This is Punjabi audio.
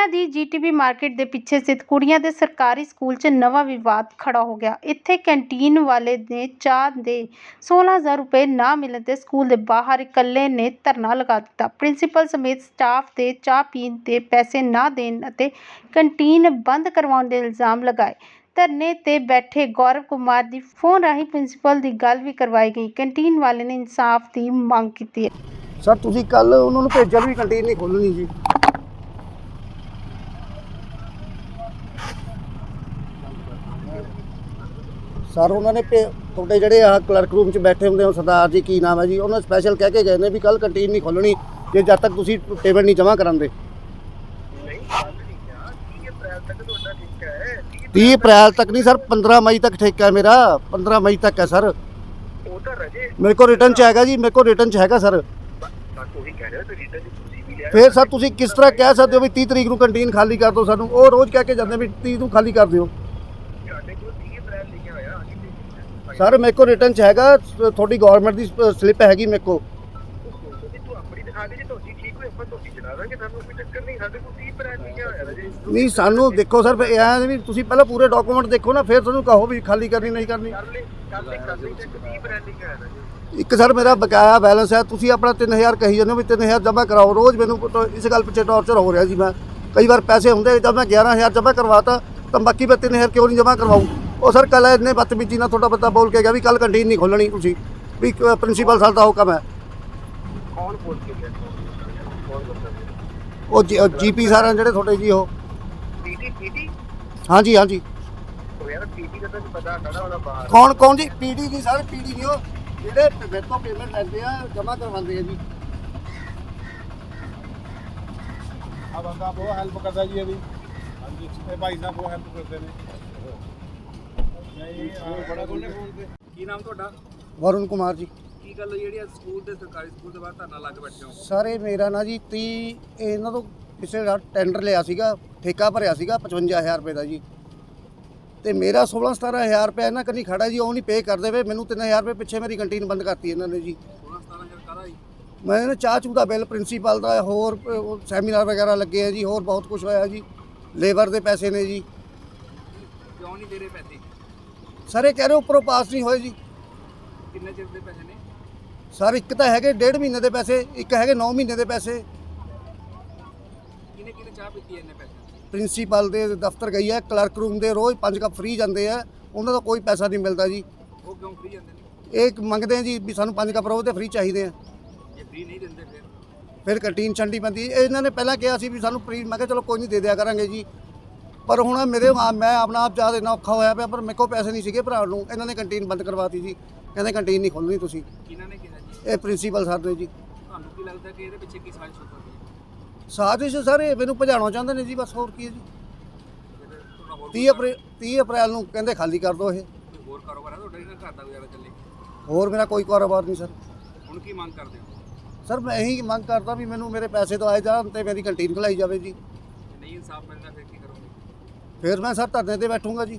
ਲੁਧਿਆਣਾ ਦੀ ਜੀਟੀਬੀ ਮਾਰਕੀਟ ਦੇ ਪਿੱਛੇ ਸਥਿਤ ਕੁੜੀਆਂ ਦੇ ਸਰਕਾਰੀ ਸਕੂਲ 'ਚ ਨਵਾਂ ਵਿਵਾਦ ਖੜਾ ਹੋ ਗਿਆ। ਇੱਥੇ ਕੈਂਟੀਨ ਵਾਲੇ ਨੇ ਚਾਹ ਦੇ 16000 ਰੁਪਏ ਨਾ ਮਿਲਣ ਤੇ ਸਕੂਲ ਦੇ ਬਾਹਰ ਇਕੱਲੇ ਨੇ ਧਰਨਾ ਲਗਾ ਦਿੱਤਾ। ਪ੍ਰਿੰਸੀਪਲ ਸਮੇਤ ਸਟਾਫ ਤੇ ਚਾਹ ਪੀਣ ਦੇ ਪੈਸੇ ਨਾ ਦੇਣ ਅਤੇ ਕੰਟੀਨ ਬੰਦ ਕਰਵਾਉਣ ਦੇ ਇਲਜ਼ਾਮ ਲਗਾਏ। ਧਰਨੇ ਤੇ ਬੈਠੇ ਗੌਰਵ ਕੁਮਾਰ ਦੀ ਫੋਨ ਰਾਹੀਂ ਪ੍ਰਿੰਸੀਪਲ ਦੀ ਗੱਲ ਵੀ ਕਰਵਾਈ ਗਈ। ਕੰਟੀਨ ਵਾਲੇ ਨੇ ਇਨਸਾਫ ਦੀ ਮੰਗ ਕੀਤੀ ਹੈ। ਸਰ, ਤੁਸੀਂ ਕੱਲ ਉਹਨਾਂ ਨੂੰ ਭੇਜਿਆ ਵੀ ਕੰਟੀਨ ਨਹੀਂ ਖੋਲਣੀ ਜੀ। ਸਰ, ਉਹਨਾਂ ਨੇ ਭੇ- ਤੁਹਾਡੇ ਜਿਹੜੇ ਆ ਕਲਰਕ ਰੂਮ 'ਚ ਬੈਠੇ ਹੁੰਦੇ ਹੋ, ਸਰਦਾਰ ਜੀ, ਕੀ ਨਾਮ ਹੈ ਜੀ? ਉਹਨਾਂ ਸਪੈਸ਼ਲ ਕਹਿ ਕੇ ਗਏ ਨੇ ਵੀ ਕੱਲ ਕੰਟੀਨ ਨਹੀਂ ਖੋਲਣੀ ਜੇ ਜਦ ਤੱਕ ਤੁਸੀਂ ਪੇਮੈਂਟ ਨਹੀਂ ਜਮ੍ਹਾਂ ਕਰਾਉਂਦੇ। 30 ਅਪ੍ਰੈਲ ਤੱਕ ਨਹੀਂ, ਸਰ 15 ਮਈ ਤੱਕ ਠੇਕਾ ਹੈ ਮੇਰਾ 15 ਮਈ ਤੱਕ ਹੈ, ਸਰ। ਉਹ ਤਾਂ ਰਜੇ ਮੇਰੇ ਕੋਲ ਰਿਟਰਨ 'ਚ ਹੈਗਾ ਜੀ, ਮੇਰੇ ਕੋਲ ਰਿਟਰਨ 'ਚ ਹੈਗਾ, ਸਰ। ਤਾਂ ਤੁਸੀਂ ਕਹਿ ਰਹੇ ਹੋ ਤੁਸੀਂ ਤੁਸੀਂ ਵੀ ਲਿਆ ਫਿਰ, ਸਰ, ਤੁਸੀਂ ਕਿਸ ਤਰ੍ਹਾਂ ਕਹਿ ਸਕਦੇ ਹੋ ਵੀ 30 ਤਰੀਕ ਨੂੰ ਕੰਟੀਨ ਖਾਲੀ ਕਰ ਦਿਓ ਸਾਨੂੰ? ਉਹ ਰੋਜ਼ ਕਹਿ ਕੇ ਜਾਂਦੇ ਵੀ 30 ਨੂੰ ਖਾਲੀ ਕਰ ਦਿਓ ਸਾਡੇ ਕੋਲ 30 ਅਪ੍ਰੈਲ ਲਿਖਿਆ ਹੋਇਆ ਅਸੀਂ ਤੇ ਸਰ, ਮੇਰੇ ਕੋਲ ਰਿਟਰਨ ਚ ਹੈਗਾ ਤੁਹਾਡੀ ਗਵਰਨਮੈਂਟ ਦੀ ਸਲਿੱਪ ਹੈਗੀ ਮੇਰੇ ਕੋਲ। ਸਾਨੂੰ ਨਹੀਂ, ਸਾਨੂੰ ਦੇਖੋ ਸਰ ਇਹ ਐਂ ਵੀ ਤੁਸੀਂ ਪਹਿਲਾਂ ਪੂਰੇ ਡਾਕੂਮੈਂਟ ਦੇਖੋ ਨਾ, ਫਿਰ ਤੁਹਾਨੂੰ ਕਹੋ ਵੀ ਖਾਲੀ ਕਰਨੀ, ਨਹੀਂ ਕਰਨੀ। ਇੱਕ ਸਰ, ਮੇਰਾ ਬਕਾਇਆ ਬੈਲੈਂਸ ਹੈ, ਤੁਸੀਂ ਆਪਣਾ 3000 ਕਹੀ ਜਾਂਦੇ ਹੋ ਵੀ 3000 ਜਮ੍ਹਾਂ ਕਰਾਓ, ਰੋਜ਼ ਮੈਨੂੰ ਇਸ ਗੱਲ ਪਿੱਛੇ ਟੌਰਚਰ ਹੋ ਰਿਹਾ ਜੀ ਮੈਂ। ਕਈ ਵਾਰ ਪੈਸੇ ਹੁੰਦੇ ਜਦ ਮੈਂ 11000 ਜਮ੍ਹਾਂ ਕਰਵਾਤਾ, ਤਾਂ ਬਾਕੀ ਮੈਂ 3000 ਕਿਉਂ ਨਹੀਂ ਜਮ੍ਹਾਂ ਕਰਵਾਉਂ ਉਹ ਸਰ ਕੱਲ ਇੰਨੇ ਬਦਤਮੀਜ਼ੀ ਨਾਲ ਤੁਹਾਡਾ ਬੰਦਾ ਬੋਲ ਕੇ ਗਿਆ ਵੀ ਕੱਲ ਕੰਟੀਨ ਨਹੀਂ ਖੋਲਣੀ ਤੁਸੀਂ ਵੀ ਪ੍ਰਿੰਸੀਪਲ ਸਰ ਦਾ ਹੁਕਮ ਹੈ। ਕੌਣ ਬੋਲ ਕੇ ਗਿਆ? ਉਹ ਜੀਪੀ ਸਰ ਜਿਹੜੇ ਤੁਹਾਡੇ ਜੀ ਉਹ। ਪੀਟੀ ਪੀਟੀ ਹਾਂਜੀ ਹਾਂਜੀ। ਉਹ ਯਾਰ ਪੀਟੀ ਦਾ ਤਾਂ ਪਤਾ ਖੜਾ ਹੋਣਾ ਬਾਹਰ। ਕੌਣ ਕੌਣ ਜੀ? ਪੀਡੀ ਜੀ ਸਰ ਪੀਡੀ ਨਹੀਂ ਉਹ। ਜਿਹੜੇ ਮੇਰੇ ਤੋਂ ਪੇਮੈਂਟ ਲੈਂਦੇ ਆ ਜਮ੍ਹਾਂ ਕਰਵਾਉਂਦੇ ਆ ਜੀ। ਆ ਬੰਦਾ ਬਹੁਤ ਹੈਲਪ ਕਰਦਾ ਜੀ ਇਹਦੀ ਹਾਂਜੀ ਇਹ ਭਾਈ ਸਾਹਿਬ ਬਹੁਤ ਹੈਲਪ ਕਰਦੇ ਨੇ ਨਹੀਂ ਆਹ ਬੜਾ ਕੋਨੇ ਬੋਲਦੇ ਕੀ ਨਾਮ ਤੁਹਾਡਾ? ਵਰੁਣ ਕੁਮਾਰ ਜੀ। ਕੀ ਗੱਲ ਹੋਈ ਜਿਹੜੀ ਅੱਜ ਸਕੂਲ ਦੇ ਸਰਕਾਰੀ ਸਕੂਲ ਦੇ ਬਾਹਰ ਧਰਨਾ ਲਾ ਕੇ ਬੈਠੇ ਹੋ? ਸਰ ਮੇਰਾ ਨਾ ਜੀ 30 ਇਹਨਾਂ ਤੋਂ ਕਿਸੇ ਦਾ ਟੈਂਡਰ ਲਿਆ ਸੀਗਾ ਠੇਕਾ ਭਰਿਆ ਸੀਗਾ 55000 ਰੁਪਏ ਦਾ ਜੀ। ਤੇ ਮੇਰਾ 16 17000 ਰੁਪਏ ਇਹਨਾਂ ਕੰਨੀ ਖੜਾ ਜੀ ਉਹ ਨਹੀਂ ਪੇ ਕਰਦੇ ਵੇ ਮੈਨੂੰ 3000 ਰੁਪਏ ਪਿੱਛੇ ਮੇਰੀ ਕੰਟੀਨ ਬੰਦ ਕਰਤੀ ਇਹਨਾਂ ਨੇ ਜੀ। 16 17000 ਕਾਹਦਾ ਜੀ? ਮੈਂ ਇਹਨਾਂ ਚਾਹ ਚੂਹ ਦਾ ਬਿੱਲ ਪ੍ਰਿੰਸੀਪਲ ਦਾ ਹੋਰ ਸੈਮੀਨਾਰ ਵਗੈਰਾ ਲੱਗੇ ਆ ਜੀ ਹੋਰ ਬਹੁਤ ਕੁਝ ਹੋਇਆ ਜੀ। ਲੇਬਰ ਦੇ ਪੈਸੇ ਨੇ ਜੀ। ਕਿਉਂ ਨਹੀਂ ਦੇ ਰਹੇ ਪੈਸੇ? ਸਰ ਕਹਿ ਰਹੇ ਉੱਪਰੋਂ ਪਾਸ ਨਹੀਂ ਹੋਏ ਜੀ। ਕਿੰਨੇ ਚਿਰ ਦੇ ਪੈਸੇ ਨੇ? ਸਰ ਇੱਕ ਤਾਂ ਹੈਗੇ ਡੇਢ ਮਹੀਨੇ ਦੇ ਪੈਸੇ ਇੱਕ ਹੈਗੇ 9 ਮਹੀਨੇ ਦੇ ਪੈਸੇ। ਕਿਹਨੇ ਕਿਹਨੇ ਚਾਹ ਪੀਤੀ ਇੰਨੇ ਪੈਸੇ? ਪ੍ਰਿੰਸੀਪਲ ਦੇ ਦਫ਼ਤਰ ਗਈ ਹੈ ਕਲਰਕ ਰੂਮ ਦੇ ਰੋਜ਼ 5 ਕੱਪ ਫ੍ਰੀ ਜਾਂਦੇ ਆ। ਉਹਨਾਂ ਦਾ ਕੋਈ ਪੈਸਾ ਨਹੀਂ ਮਿਲਦਾ ਜੀ। ਉਹ ਕਿਉਂ ਫ੍ਰੀ ਜਾਂਦੇ ਨੇ? ਇਹ ਮੰਗਦੇ ਆ ਜੀ ਵੀ ਸਾਨੂੰ 5 ਕੱਪ ਰੋਜ਼ ਦੇ ਫ੍ਰੀ ਚਾਹੀਦੇ ਆ। ਜੇ ਫ੍ਰੀ ਨਹੀਂ ਦਿੰਦੇ ਫਿਰ? ਫਿਰ ਕੰਟੀਨ ਛੰਡੀ ਪੈਂਦੀ। ਇਹਨਾਂ ਨੇ ਪਹਿਲਾਂ ਕਿਹਾ ਸੀ ਵੀ ਸਾਨੂੰ ਫ੍ਰੀ ਮੈਂ ਕਿਹਾ ਚਲੋ ਕੋਈ ਨਹੀਂ ਦੇ ਦਿਆ ਕਰਾਂਗੇ ਜੀ। ਪਰ ਹੁਣ ਮੇਰੇ ਮੈਂ ਆਪਣਾ ਆਪ ਚਾਹ ਦੇਣਾ ਔਖਾ ਹੋਇਆ ਪਿਆ ਪਰ ਮੇਰੇ ਕੋਲ ਪੈਸੇ ਨਹੀਂ ਸੀਗੇ ਭਰਾ ਨੂੰ। ਇਹਨਾਂ ਨੇ ਕੰਟੀਨ ਬੰਦ ਕਰਵਾਤੀ ਜੀ। ਕਹਿੰਦੇ ਕੰਟੀਨ ਨਹੀਂ ਖੋਲਣੀ ਤੁਸੀਂ। ਕਿਹਨਾਂ ਨੇ ਕਿਹਾ ਜੀ? ਇਹ ਪ੍ਰਿੰਸੀਪਲ ਸਰ ਨੇ ਜੀ। ਤੁਹਾਨੂੰ ਕੀ ਲੱਗਦਾ ਕਿ ਇਹਦੇ ਪਿੱਛੇ ਕੀ ਸਾਜ਼ਿਸ਼ ਹੋ ਸਕਦੀ ਹੈ? ਸਾਜ਼ਿਸ਼ ਸਰ ਇਹ ਮੈਨੂੰ ਭਜਾਉਣਾ ਚਾਹੁੰਦੇ ਨੇ ਜੀ ਬਸ ਹੋਰ ਕੀ ਹੈ ਜੀ। ਫਿਰ ਤੁਹਾਡਾ ਹੋਰ 30 ਅਪ੍ਰੈਲ 30 ਅਪ੍ਰੈਲ ਨੂੰ ਕਹਿੰਦੇ ਖਾਲੀ ਕਰ ਦਿਓ ਇਹ। ਕੋਈ ਹੋਰ ਕਾਰੋਬਾਰ ਹੈ ਤੁਹਾਡਾ ਜਿਹੜਾ ਘਰ ਦਾ ਗੁਜ਼ਾਰਾ ਚੱਲੇ? ਹੋਰ ਮੇਰਾ ਕੋਈ ਕਾਰੋਬਾਰ ਨਹੀਂ ਸਰ। ਹੁਣ ਕੀ ਮੰਗ ਕਰਦੇ ਹੋ? ਸਰ ਮੈਂ ਇਹੀ ਮੰਗ ਕਰਦਾ ਵੀ ਮੈਨੂੰ ਮੇਰੇ ਪੈਸੇ ਤੋਂ ਆਏ ਜਾਣ ਤੇ ਮੇਰੀ ਕੰਟੀਨ ਖਲਾਈ ਜਾਵੇ ਜੀ। ਜੇ ਨਹੀਂ ਇਨਸਾਫ ਮਿਲਦਾ ਫਿਰ ਕੀ ਫਿਰ ਮੈਂ ਸਰ ਧਰਨੇ ਤੇ ਬੈਠੂੰਗਾ ਜੀ।